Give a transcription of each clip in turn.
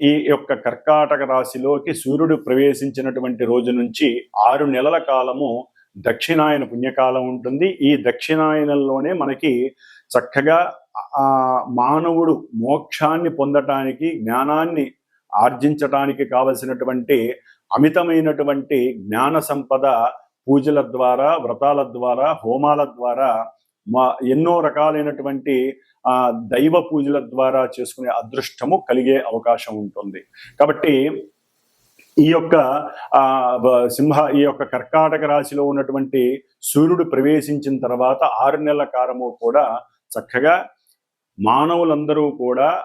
ఈ యొక్క కర్కాటక రాశిలోకి సూర్యుడు ప్రవేశించినటువంటి రోజు నుంచి ఆరు నెలల కాలము దక్షిణాయన పుణ్యకాలం ఉంటుంది. ఈ దక్షిణాయనంలోనే మనకి చక్కగా మానవుడు మోక్షాన్ని పొందటానికి జ్ఞానాన్ని ఆర్జించటానికి కావలసినటువంటి అమితమైనటువంటి జ్ఞాన సంపద పూజల ద్వారా వ్రతాల ద్వారా హోమాల ద్వారా మా ఎన్నో రకాలైనటువంటి ఆ దైవ పూజల ద్వారా చేసుకునే అదృష్టము కలిగే అవకాశం ఉంటుంది. కాబట్టి ఈ యొక్క ఆ సింహ ఈ యొక్క కర్కాటక రాశిలో ఉన్నటువంటి సూర్యుడు ప్రవేశించిన తర్వాత ఆరు నెలల కాలము కూడా చక్కగా మానవులందరూ కూడా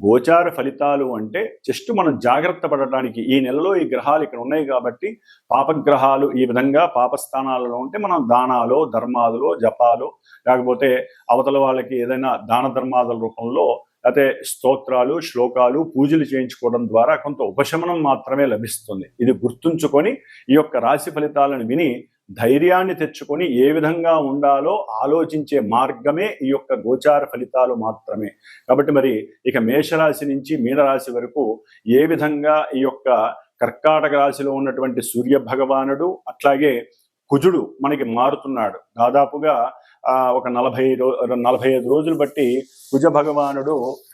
గోచార ఫలితాలు అంటే జస్ట్ మనం జాగ్రత్త పడటానికి ఈ నెలలో ఈ గ్రహాలు ఇక్కడ ఉన్నాయి కాబట్టి పాపగ్రహాలు ఈ విధంగా పాపస్థానాలలో ఉంటే మనం దానాలు ధర్మాదులు జపాలు లేకపోతే అవతల వాళ్ళకి ఏదైనా దాన ధర్మాదుల రూపంలో అయితే స్తోత్రాలు శ్లోకాలు పూజలు చేయించుకోవడం ద్వారా కొంత ఉపశమనం మాత్రమే లభిస్తుంది. ఇది గుర్తుంచుకొని ఈ యొక్క రాశి ఫలితాలను విని ధైర్యాన్ని తెచ్చుకొని ఏ విధంగా ఉండాలో ఆలోచించే మార్గమే ఈ యొక్క గోచార ఫలితాలు మాత్రమే. కాబట్టి మరి ఇక మేషరాశి నుంచి మీనరాశి వరకు ఏ విధంగా ఈ యొక్క కర్కాటక రాశిలో ఉన్నటువంటి సూర్య భగవానుడు అట్లాగే కుజుడు మనకి మారుతున్నాడు. దాదాపుగా ఒక నలభై రో నలభై ఐదు రోజులు బట్టి కుజ భగవానుడు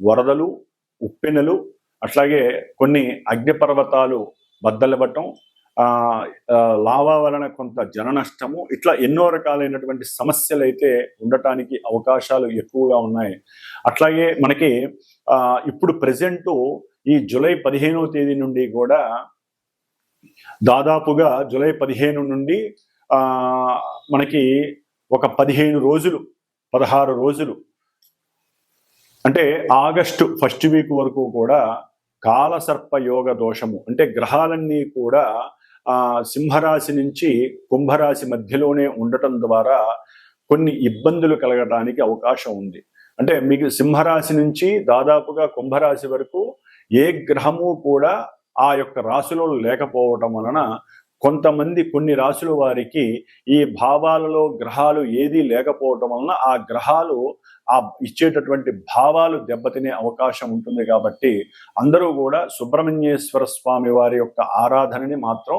వరదలు ఉప్పెనలు అట్లాగే కొన్ని అగ్నిపర్వతాలు బద్దలవ్వటం లావా వలన కొంత జన నష్టము ఇట్లా ఎన్నో రకాలైనటువంటి సమస్యలు అయితే ఉండటానికి అవకాశాలు ఎక్కువగా ఉన్నాయి. అట్లాగే మనకి ఇప్పుడు ప్రజెంటు ఈ జూలై పదిహేనవ తేదీ నుండి కూడా దాదాపుగా జూలై పదిహేను నుండి మనకి ఒక పదిహేను రోజులు పదహారు రోజులు అంటే ఆగస్టు ఫస్ట్ వీక్ వరకు కూడా కాలసర్ప యోగ దోషము అంటే గ్రహాలన్నీ కూడా ఆ సింహరాశి నుంచి కుంభరాశి మధ్యలోనే ఉండటం ద్వారా కొన్ని ఇబ్బందులు కలగడానికి అవకాశం ఉంది. అంటే మీకు సింహరాశి నుంచి దాదాపుగా కుంభరాశి వరకు ఏ గ్రహము కూడా ఆ యొక్క రాశిలో లేకపోవటం వలన కొంతమంది కొన్ని రాశుల వారికి ఈ భావాలలో గ్రహాలు ఏదీ లేకపోవటం వలన ఆ గ్రహాలు ఆ ఇచ్చేటటువంటి భావాలు దెబ్బతినే అవకాశం ఉంటుంది కాబట్టి అందరూ కూడా సుబ్రహ్మణ్యేశ్వర స్వామి వారి యొక్క ఆరాధనని మాత్రం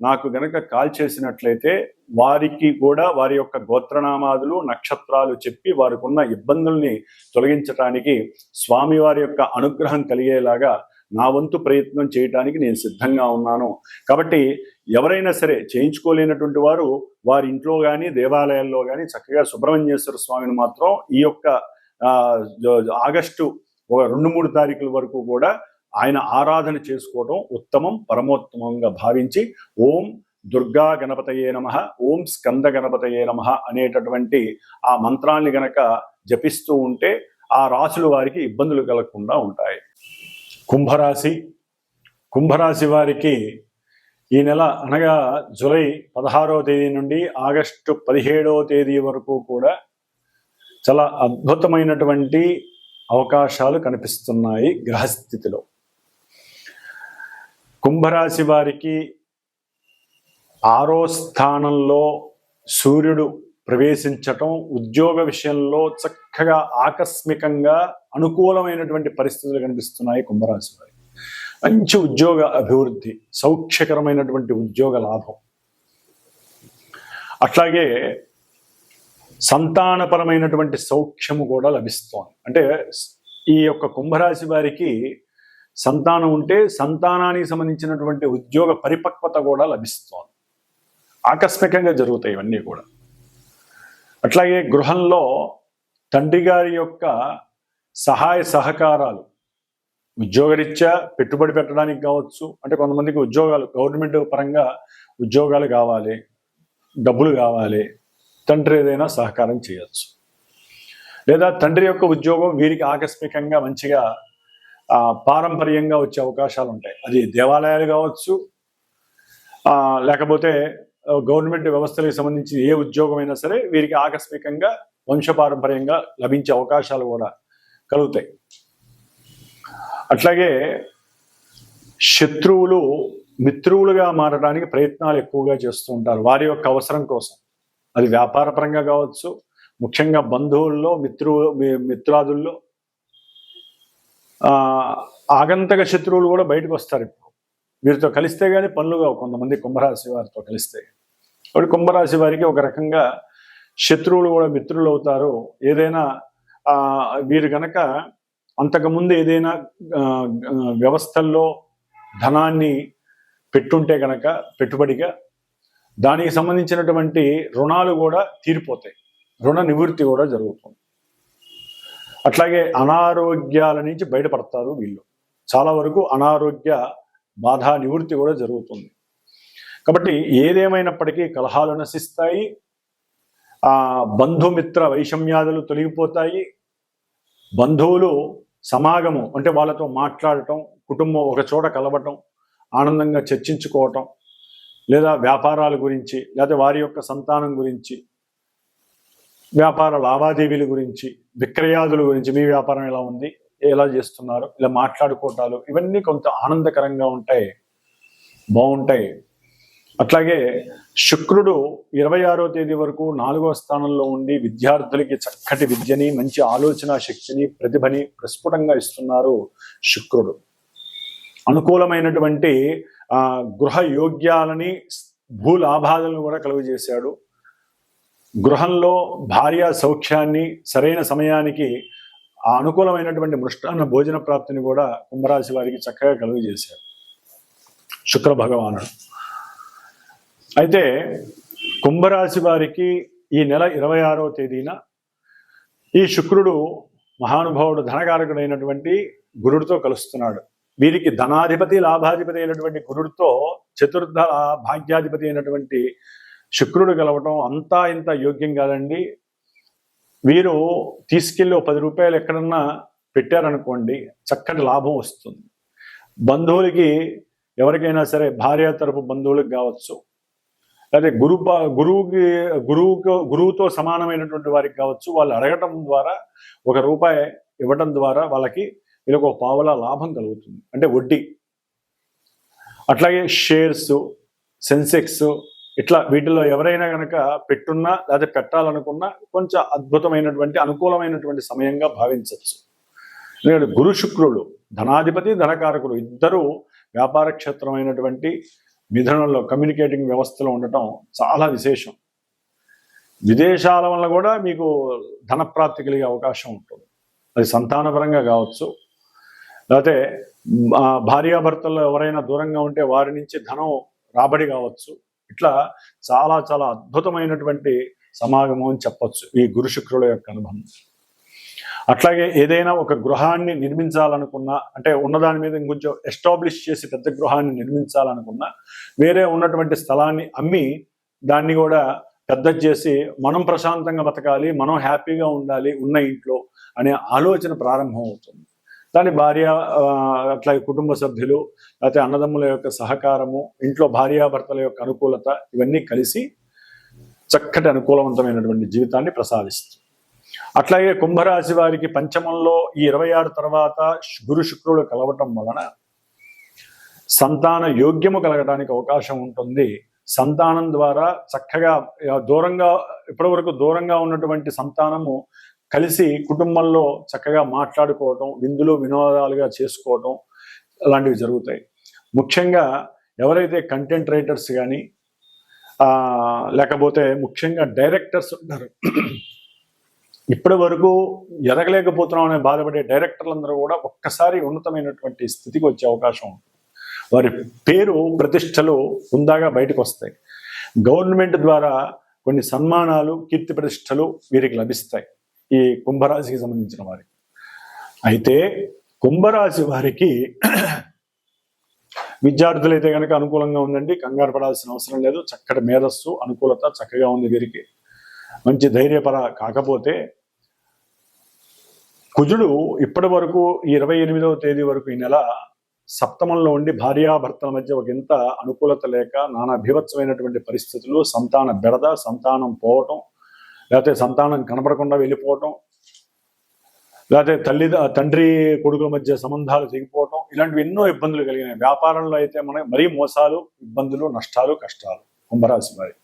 నాకు గనక కాల్ చేసినట్లయితే వారికి కూడా వారి యొక్క గోత్రనామాదులు నక్షత్రాలు చెప్పి వారికున్న ఇబ్బందుల్ని తొలగించటానికి స్వామివారి యొక్క అనుగ్రహం కలిగేలాగా నా వంతు ప్రయత్నం చేయటానికి నేను సిద్ధంగా ఉన్నాను. కాబట్టి ఎవరైనా సరే చేయించుకోలేనటువంటి వారు వారి ఇంట్లో కానీ దేవాలయాల్లో కానీ చక్కగా సుబ్రహ్మణ్యేశ్వర స్వామిని మాత్రం ఈ యొక్క ఆగస్టు ఒక రెండు మూడు తారీఖుల వరకు కూడా ఆయన ఆరాధన చేసుకోవడం ఉత్తమం పరమోత్తమంగా భావించి ఓం దుర్గా గణపతయే నమ ఓం స్కంద గణపతయే నమ అనేటటువంటి ఆ మంత్రాన్ని గనక జపిస్తూ ఉంటే ఆ రాశుల వారికి ఇబ్బందులు కలగకుండా ఉంటాయి. కుంభరాశి కుంభరాశి వారికి ఈ నెల అనగా జూలై పదహారవ తేదీ నుండి ఆగస్టు పదిహేడవ తేదీ వరకు కూడా చాలా అద్భుతమైనటువంటి అవకాశాలు కనిపిస్తున్నాయి గ్రహస్థితిలో. కుంభరాశి వారికి ఆరో స్థానంలో సూర్యుడు ప్రవేశించటం ఉద్యోగ విషయంలో చక్కగా ఆకస్మికంగా అనుకూలమైనటువంటి పరిస్థితులు కనిపిస్తున్నాయి కుంభరాశి వారికి. మంచి ఉద్యోగ అభివృద్ధి సౌఖ్యకరమైనటువంటి ఉద్యోగ లాభం. అట్లాగే సంతానపరమైనటువంటి సౌఖ్యము కూడా లభిస్తోంది. అంటే ఈ యొక్క కుంభరాశి వారికి సంతానం ఉంటే సంతానానికి సంబంధించినటువంటి ఉద్యోగ పరిపక్వత కూడా లభిస్తోంది. ఆకస్మికంగా జరుగుతాయి ఇవన్నీ కూడా. అట్లాగే గృహంలో తండ్రి గారి యొక్క సహాయ సహకారాలు ఉద్యోగరీత్యా పెట్టుబడి పెట్టడానికి కావచ్చు అంటే కొంతమందికి ఉద్యోగాలు గవర్నమెంట్ పరంగా ఉద్యోగాలు కావాలి డబ్బులు కావాలి తండ్రి ఏదైనా సహకారం చేయొచ్చు. లేదా తండ్రి యొక్క ఉద్యోగం వీరికి ఆకస్మికంగా మంచిగా పారంపర్యంగా వచ్చే అవకాశాలు ఉంటాయి అది దేవాలయాలు కావచ్చు లేకపోతే గవర్నమెంట్ వ్యవస్థలకు సంబంధించి ఏ ఉద్యోగం అయినా సరే వీరికి ఆకస్మికంగా వంశపారంపర్యంగా లభించే అవకాశాలు కూడా కలుగుతాయి. అట్లాగే శత్రువులు మిత్రువులుగా మారడానికి ప్రయత్నాలు ఎక్కువగా చేస్తూ ఉంటారు. వారి యొక్క అవసరం కోసం. అది వ్యాపారపరంగా కావచ్చు ముఖ్యంగా బంధువుల్లో మిత్రు మిత్రాదుల్లో ఆగంతక శత్రువులు కూడా బయటకు వస్తారు ఇప్పుడు. వీరితో కలిస్తే కానీ పనులు కొంతమంది కుంభరాశి వారితో కలిస్తే. కాబట్టి కుంభరాశి వారికి ఒక రకంగా శత్రువులు కూడా మిత్రులు అవుతారు. ఏదైనా వీరు గనక అంతకుముందు ఏదైనా వ్యవస్థల్లో ధనాన్ని పెట్టుంటే గనక పెట్టుబడిగా దానికి సంబంధించినటువంటి రుణాలు కూడా తీరిపోతాయి. రుణ నివృత్తి కూడా జరుగుతుంది. అట్లాగే అనారోగ్యాల నుంచి బయటపడతారు వీళ్ళు. చాలా వరకు అనారోగ్య బాధ నివృత్తి కూడా జరుగుతుంది. కాబట్టి ఏదేమైనప్పటికీ కలహాలు నశిస్తాయి. ఆ బంధుమిత్ర వైషమ్యాదులు తొలగిపోతాయి. బంధువులు సమాగము అంటే వాళ్ళతో మాట్లాడటం కుటుంబం ఒక చోట కలవటం ఆనందంగా చర్చించుకోవటం లేదా వ్యాపారాల గురించి లేదా వారి యొక్క సంతానం గురించి వ్యాపార లావాదేవీల గురించి విక్రయాదుల గురించి మీ వ్యాపారం ఎలా ఉంది ఎలా చేస్తున్నారు ఇలా మాట్లాడుకోవటాలు ఇవన్నీ కొంత ఆనందకరంగా ఉంటాయి బాగుంటాయి. అట్లాగే శుక్రుడు ఇరవై ఆరో తేదీ వరకు నాలుగో స్థానంలో ఉండి విద్యార్థులకి చక్కటి విద్యని మంచి ఆలోచన శక్తిని ప్రతిభని ప్రస్ఫుటంగా ఇస్తున్నారు శుక్రుడు. అనుకూలమైనటువంటి గృహ యోగ్యాలని భూ లాభాలను కూడా కలుగజేశాడు. గృహంలో భార్య సౌఖ్యాన్ని సరైన సమయానికి ఆ అనుకూలమైనటువంటి మృష్టాన్న భోజన ప్రాప్తిని కూడా కుంభరాశి వారికి చక్కగా కలుగజేశారు. శుక్ర భగవానుడు. అయితే కుంభరాశి వారికి ఈ నెల ఇరవై ఆరో తేదీన ఈ శుక్రుడు మహానుభావుడు ధనకారకుడైనటువంటి గురుడితో కలుస్తున్నాడు. వీరికి ధనాధిపతి లాభాధిపతి అయినటువంటి గురుడితో చతుర్థ భాగ్యాధిపతి అయినటువంటి శుక్రుడు కలవటం అంతా ఇంత యోగ్యం కాదండి. వీరు తీసుకెళ్ళి ఒక పది రూపాయలు ఎక్కడన్నా పెట్టారనుకోండి చక్కటి లాభం వస్తుంది. బంధువులకి ఎవరికైనా సరే భార్య తరపు బంధువులకు కావచ్చు అదే గురు గురువుకి గురువుకు గురువుతో సమానమైనటువంటి వారికి కావచ్చు వాళ్ళు అడగటం ద్వారా ఒక రూపాయి ఇవ్వటం ద్వారా వాళ్ళకి వీళ్ళకి ఒక పావుల లాభం కలుగుతుంది. అంటే వడ్డీ. అట్లాగే షేర్స్ సెన్సెక్స్ ఇట్లా వీటిలో ఎవరైనా కనుక పెట్టున్నా లేదా పెట్టాలనుకున్నా కొంచెం అద్భుతమైనటువంటి అనుకూలమైనటువంటి సమయంగా భావించవచ్చు. ఎందుకంటే గురు శుక్రుడు ధనాధిపతి ధనకారకుడు ఇద్దరూ వ్యాపార క్షేత్రమైనటువంటి మిథునంలో కమ్యూనికేటింగ్ వ్యవస్థలో ఉండటం చాలా విశేషం. విదేశాల వల్ల కూడా మీకు ధనప్రాప్తి కలిగే అవకాశం ఉంటుంది. అది సంతానపరంగా కావచ్చు. లేకపోతే భార్యాభర్తల్లో ఎవరైనా దూరంగా ఉంటే వారి నుంచి ధనం రాబడి కావచ్చు. ఇట్లా చాలా చాలా అద్భుతమైనటువంటి సమాగమం అని చెప్పొచ్చు ఈ గురు శుక్రుల యొక్క అనుబంధం అట్లాగే ఏదైనా ఒక గృహాన్ని నిర్మించాలనుకున్నా అంటే ఉన్నదాని మీద ఇంకొంచెం ఎస్టాబ్లిష్ చేసి పెద్ద గృహాన్ని నిర్మించాలనుకున్నా వేరే ఉన్నటువంటి స్థలాన్ని అమ్మి దాన్ని కూడా పెద్ద చేసి మనం ప్రశాంతంగా బతకాలి మనం హ్యాపీగా ఉండాలి ఉన్న ఇంట్లో అనే ఆలోచన ప్రారంభం అవుతుంది దాని భార్య అట్లాగే కుటుంబ సభ్యులు లేకపోతే అన్నదమ్ముల యొక్క సహకారము ఇంట్లో భార్యాభర్తల యొక్క అనుకూలత ఇవన్నీ కలిసి చక్కటి అనుకూలవంతమైనటువంటి జీవితాన్ని ప్రసాదిస్తుంది. అట్లాగే కుంభరాశి వారికి పంచమంలో ఈ ఇరవై ఆరు తర్వాత గురు శుక్రుడు కలవటం వలన సంతాన యోగ్యము కలగడానికి అవకాశం ఉంటుంది. సంతానం ద్వారా చక్కగా దూరంగా ఇప్పటివరకు దూరంగా ఉన్నటువంటి సంతానము కలిసి కుటుంబంలో చక్కగా మాట్లాడుకోవటం విందులు వినోదాలుగా చేసుకోవటం అలాంటివి జరుగుతాయి. ముఖ్యంగా ఎవరైతే కంటెంట్ రైటర్స్ కానీ లేకపోతే ముఖ్యంగా డైరెక్టర్స్ ఉంటారు. ఇప్పటి వరకు ఎదగలేకపోతున్నాం అనే బాధపడే డైరెక్టర్లందరూ కూడా ఒక్కసారి ఉన్నతమైనటువంటి స్థితికి వచ్చే అవకాశం ఉంటుంది. వారి పేరు ప్రతిష్టలు ఉందాగా బయటకు వస్తాయి. గవర్నమెంట్ ద్వారా కొన్ని సన్మానాలు కీర్తి ప్రతిష్టలు వీరికి లభిస్తాయి. ఈ కుంభరాశికి సంబంధించిన వారికి. అయితే కుంభరాశి వారికి విద్యార్థులైతే కనుక అనుకూలంగా ఉందండి. కంగారు పడాల్సిన అవసరం లేదు. చక్కటి మేధస్సు అనుకూలత చక్కగా ఉంది వీరికి. మంచి ధైర్యపర కాకపోతే కుజుడు ఇప్పటి వరకు ఇరవై ఎనిమిదవ తేదీ వరకు ఈ నెల సప్తమంలో ఉండి భార్యాభర్తల మధ్య ఒక ఇంత అనుకూలత లేక నానా భీభత్సమైనటువంటి పరిస్థితులు సంతాన బెడద సంతానం పోవటం లేకపోతే సంతానం కనపడకుండా వెళ్ళిపోవటం లేకపోతే తల్లి తండ్రి కొడుకుల మధ్య సంబంధాలు తెగిపోవటం ఇలాంటివి ఎన్నో ఇబ్బందులు కలిగినాయి. వ్యాపారంలో అయితే మనకి మరీ మోసాలు ఇబ్బందులు నష్టాలు కష్టాలు కుంభరాశి వారి.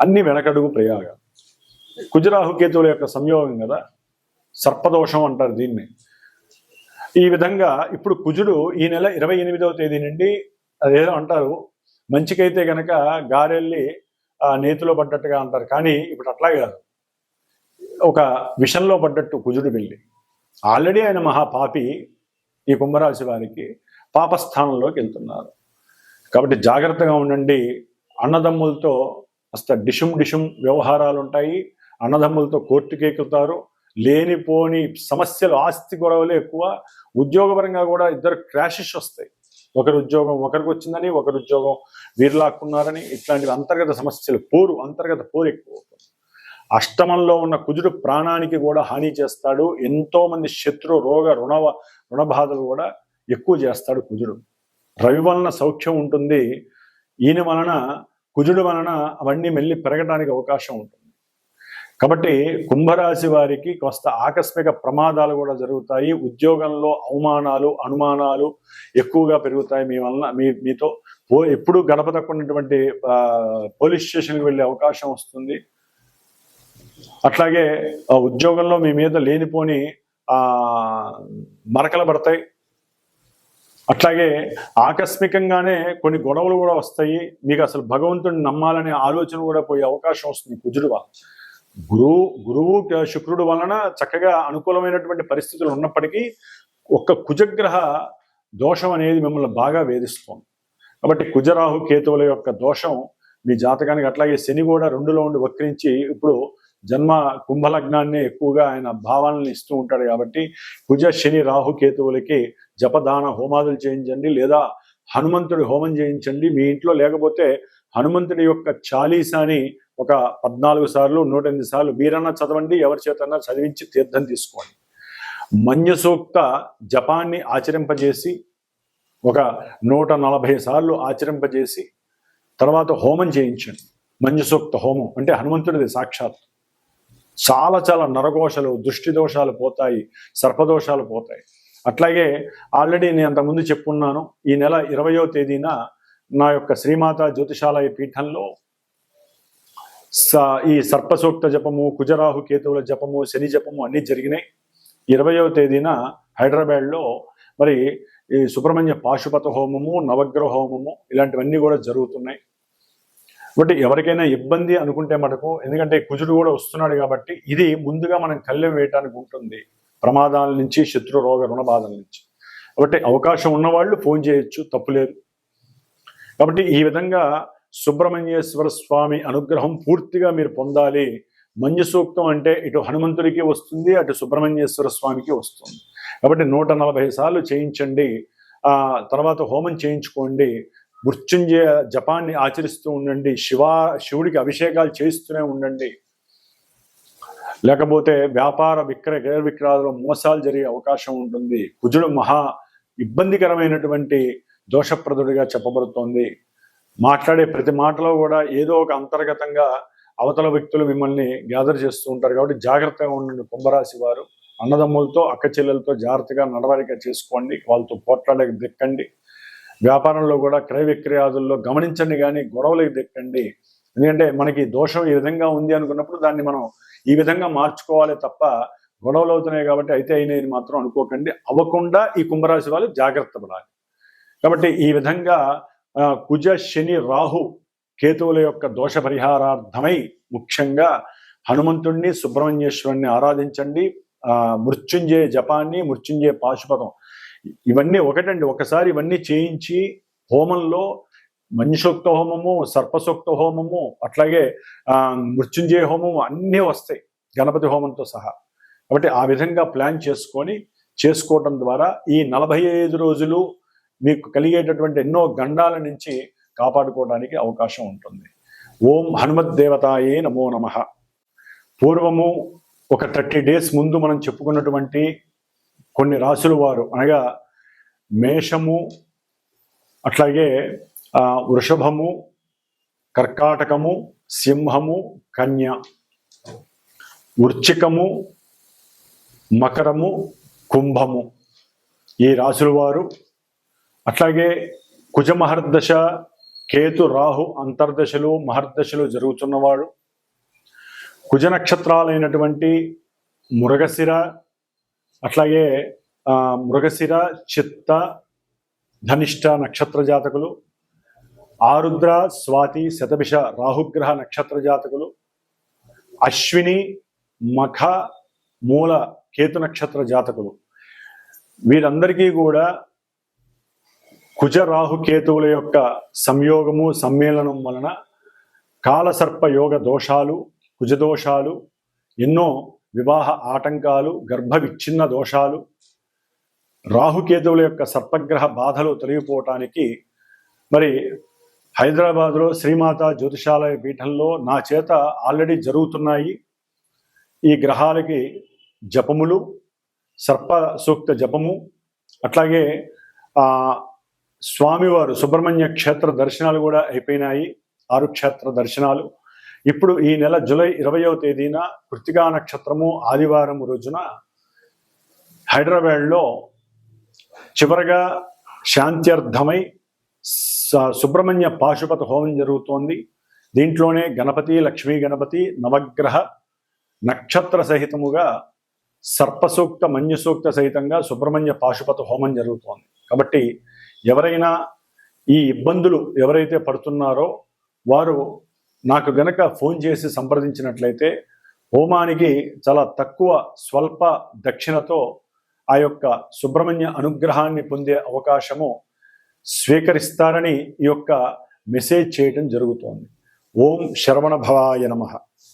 అన్ని వెనకడుగు ప్రయోగాలు కుజరాహుకేతువుల యొక్క సంయోగం కదా? సర్పదోషం అంటారు దీన్ని. ఈ విధంగా ఇప్పుడు కుజుడు ఈ నెల ఇరవై ఎనిమిదవ తేదీ నుండి అదేదో అంటారు మంచికైతే గనక గారెల్లి ఆ నేతిలో పడ్డట్టుగా అంటారు. కానీ ఇప్పుడు అట్లా కాదు. ఒక విషంలో పడ్డట్టు కుజుడు వెళ్ళి. ఆల్రెడీ ఆయన మహాపాపి ఈ కుంభరాశి వారికి పాపస్థానంలోకి వెళ్తున్నారు. కాబట్టి జాగ్రత్తగా ఉండండి. అన్నదమ్ములతో అస్త డిషుం డిషుం వ్యవహారాలు ఉంటాయి అన్నదమ్ములతో కోర్టుకి ఎక్కుతారు లేనిపోని సమస్యలు ఆస్తి గొడవలు ఎక్కువ. ఉద్యోగపరంగా కూడా ఇద్దరు క్రాషెస్ వస్తాయి. ఒకరి ఉద్యోగం ఒకరికి వచ్చిందని ఒకరి ఉద్యోగం వీరు లాక్కున్నారని. ఇట్లాంటివి అంతర్గత సమస్యలు పోరు అంతర్గత పోరు ఎక్కువ. అష్టమంలో ఉన్న కుజుడు ప్రాణానికి కూడా హాని చేస్తాడు. ఎంతోమంది శత్రు రోగ రుణ రుణబాధలు కూడా ఎక్కువ చేస్తాడు కుజుడు. రవి వలన సౌఖ్యం ఉంటుంది. ఈయన వలన కుజుడు వలన అవన్నీ మెల్లి పెరగడానికి అవకాశం ఉంటుంది. కాబట్టి కుంభరాశి వారికి కొంత ఆకస్మిక ప్రమాదాలు కూడా జరుగుతాయి. ఉద్యోగంలో అవమానాలు అనుమానాలు ఎక్కువగా పెరుగుతాయి. మీ వలన మీ మీతో పో ఎప్పుడు గడప తక్కున్నటువంటి పోలీస్ స్టేషన్కి వెళ్ళే అవకాశం వస్తుంది. అట్లాగే ఆ ఉద్యోగంలో మీ మీద లేనిపోని మరకలు పడతాయి. అట్లాగే ఆకస్మికంగానే కొన్ని గొడవలు కూడా వస్తాయి. మీకు అసలు భగవంతుడిని నమ్మాలనే ఆలోచన కూడా పోయే అవకాశం వస్తుంది కుజుడు గురువు గురువు శుక్రుడు వలన చక్కగా అనుకూలమైనటువంటి పరిస్థితులు ఉన్నప్పటికీ ఒక్క కుజగ్రహ దోషం అనేది మిమ్మల్ని బాగా వేధిస్తుంది. కాబట్టి కుజరాహు కేతువుల యొక్క దోషం మీ జాతకానికి అట్లాగే శని కూడా రెండులో ఉండి వక్రించి ఇప్పుడు జన్మ కుంభలగ్నాన్ని ఎక్కువగా ఆయన భావాలను ఇస్తూ ఉంటాడు కాబట్టి కుజ శని రాహు కేతువులకి జపదాన హోమాదులు చేయించండి లేదా హనుమంతుడి హోమం చేయించండి. మీ ఇంట్లో లేకపోతే హనుమంతుడి యొక్క చాలీసాని ఒక పద్నాలుగు సార్లు నూట ఎనిమిది సార్లు మీరన్నా చదవండి ఎవరి చేతన్నా చదివించి తీర్థం తీసుకోండి. మన్య సూక్త జపాన్ని ఆచరింపజేసి ఒక నూట నలభై సార్లు ఆచరింపజేసి తర్వాత హోమం చేయించండి. మంజుసూక్త హోమం అంటే హనుమంతుడిది సాక్షాత్ చాలా చాలా నరకోశలు దృష్టి దోషాలు పోతాయి సర్పదోషాలు పోతాయి. అట్లాగే ఆల్రెడీ నేను అంతకుముందు చెప్పున్నాను ఈ నెల ఇరవయో తేదీన నా యొక్క శ్రీమాత జ్యోతిషాలయ పీఠంలో స- ఈ సర్పసూక్త జపము కుజరాహు కేతువుల జపము శని జపము అన్నీ జరిగినాయి. ఇరవయో తేదీన హైదరాబాద్లో మరి ఈ సుబ్రహ్మణ్య పాశుపత హోమము నవగ్రహ హోమము ఇలాంటివన్నీ కూడా జరుగుతున్నాయి. కాబట్టి ఎవరికైనా ఇబ్బంది అనుకుంటే మటుకు ఎందుకంటే కుజుడు కూడా వస్తున్నాడు కాబట్టి ఇది ముందుగా మనం కళ్ళెం వేయటానికి ఉంటుంది. ప్రమాదాల నుంచి శత్రు రోగ రుణ బాధల నుంచి. కాబట్టి అవకాశం ఉన్నవాళ్ళు ఫోన్ చేయొచ్చు తప్పులేదు కాబట్టి ఈ విధంగా సుబ్రహ్మణ్యేశ్వర స్వామి అనుగ్రహం పూర్తిగా మీరు పొందాలి. మంజు సూక్తం అంటే ఇటు హనుమంతుడికి వస్తుంది అటు సుబ్రహ్మణ్యేశ్వర స్వామికి వస్తుంది. కాబట్టి నూట నలభై సార్లు చేయించండి. తర్వాత హోమం చేయించుకోండి. మృత్యుంజయ జపాన్ని ఆచరిస్తూ ఉండండి శివ శివుడికి అభిషేకాలు చేస్తూనే ఉండండి. లేకపోతే వ్యాపార విక్రయ క్రయ విక్రయాలలో మోసాలు జరిగే అవకాశం ఉంటుంది. కుజుడు మహా ఇబ్బందికరమైనటువంటి దోషప్రదుడిగా చెప్పబడుతోంది. మాట్లాడే ప్రతి మాటలో కూడా ఏదో ఒక అంతర్గతంగా అవతల వ్యక్తులు మిమ్మల్ని గ్యాదర్ చేస్తూ ఉంటారు కాబట్టి జాగ్రత్తగా ఉండండి కుంభరాశి వారు. అన్నదమ్ములతో అక్క చెల్లెలతో జాగ్రత్తగా నడవడిక చేసుకోండి. వాళ్ళతో పోట్లాడక దిక్కండి. వ్యాపారంలో కూడా క్రయ విక్రయాదుల్లో గమనించండి కానీ గొడవలకు దిక్కండి ఎందుకంటే మనకి దోషం ఈ విధంగా ఉంది అనుకున్నప్పుడు దాన్ని మనం ఈ విధంగా మార్చుకోవాలి తప్ప గొడవలు అవుతున్నాయి కాబట్టి అయితే అయినది మాత్రం అనుకోకండి. అవ్వకుండా ఈ కుంభరాశి వాళ్ళు జాగ్రత్త పడాలి. కాబట్టి ఈ విధంగా కుజ శని రాహు కేతువుల యొక్క దోష పరిహారార్థమై ముఖ్యంగా హనుమంతుణ్ణి సుబ్రహ్మణ్యేశ్వరుణ్ణి ఆరాధించండి. మృత్యుంజయ జపాన్ని మృత్యుంజయ పాశుపదం ఇవన్నీ ఒకటండి. ఒకసారి ఇవన్నీ చేయించి హోమంలో మంజుషోక్త హోమము సర్పసోక్త హోమము అట్లాగే మృత్యుంజయ హోమము అన్నీ వస్తాయి. గణపతి హోమంతో సహా. కాబట్టి ఆ విధంగా ప్లాన్ చేసుకొని చేసుకోవటం ద్వారా ఈ నలభై ఐదు రోజులు మీకు కలిగేటటువంటి ఎన్నో గండాల నుంచి కాపాడుకోవడానికి అవకాశం ఉంటుంది. ఓం హనుమత్ దేవతాయే నమో నమ. పూర్వము ఒక థర్టీ డేస్ ముందు మనం చెప్పుకున్నటువంటి కొన్ని రాసుల వారు. అనగా మేషము అట్లాగే వృషభము కర్కాటకము సింహము కన్య. వృచ్చికము మకరము కుంభము. ఈ రాసుల వారు. అట్లాగే కుజమహర్దశ కేతు రాహు అంతర్దశలు మహర్దశలు జరుగుతున్నవాడు కుజ నక్షత్రాలైనటువంటి మురగశిర అట్లాగే మృగశిర చిత్త ధనిష్ట నక్షత్ర జాతకులు ఆరుద్ర స్వాతి శతభిష రాహుగ్రహ నక్షత్ర జాతకులు అశ్విని మఖ మూల కేతు నక్షత్ర జాతకులు. వీరందరికీ కూడా కుజ రాహు కేతువుల యొక్క సంయోగము సమ్మేళనం వలన కాలసర్ప యోగ దోషాలు కుజదోషాలు ఎన్నో వివాహ ఆటంకాలు గర్భ విచ్ఛిన్న దోషాలు రాహుకేతువుల యొక్క సర్పగ్రహ బాధలు తొలగిపోవటానికి మరి హైదరాబాద్లో శ్రీమాత జ్యోతిషాలయ పీఠంలో నా చేత ఆల్రెడీ జరుగుతున్నాయి ఈ గ్రహాలకి జపములు సర్ప సూక్త జపము అట్లాగే స్వామివారు సుబ్రహ్మణ్య క్షేత్ర దర్శనాలు కూడా అయిపోయినాయి ఆరు క్షేత్ర దర్శనాలు. ఇప్పుడు ఈ నెల జూలై ఇరవయో తేదీన కృతికా నక్షత్రము ఆదివారం రోజున హైదరాబాద్లో చివరగా శాంత్యర్థమై సుబ్రహ్మణ్య పాశుపత హోమం జరుగుతోంది. దీంట్లోనే గణపతి లక్ష్మీ గణపతి నవగ్రహ నక్షత్ర సహితముగా సర్పసూక్త మన్యసూక్త సహితంగా సుబ్రహ్మణ్య పాశుపత హోమం జరుగుతోంది. కాబట్టి ఎవరైనా ఈ ఇబ్బందులు ఎవరైతే పడుతున్నారో వారు నాకు గనక ఫోన్ చేసి సంప్రదించినట్లయితే హోమానికి చాలా తక్కువ స్వల్ప దక్షిణతో ఆ యొక్క సుబ్రహ్మణ్య అనుగ్రహాన్ని పొందే అవకాశము స్వీకరిస్తారని ఈ యొక్క మెసేజ్ చేయటం జరుగుతోంది. ఓం శరవణ భవాయ నమ.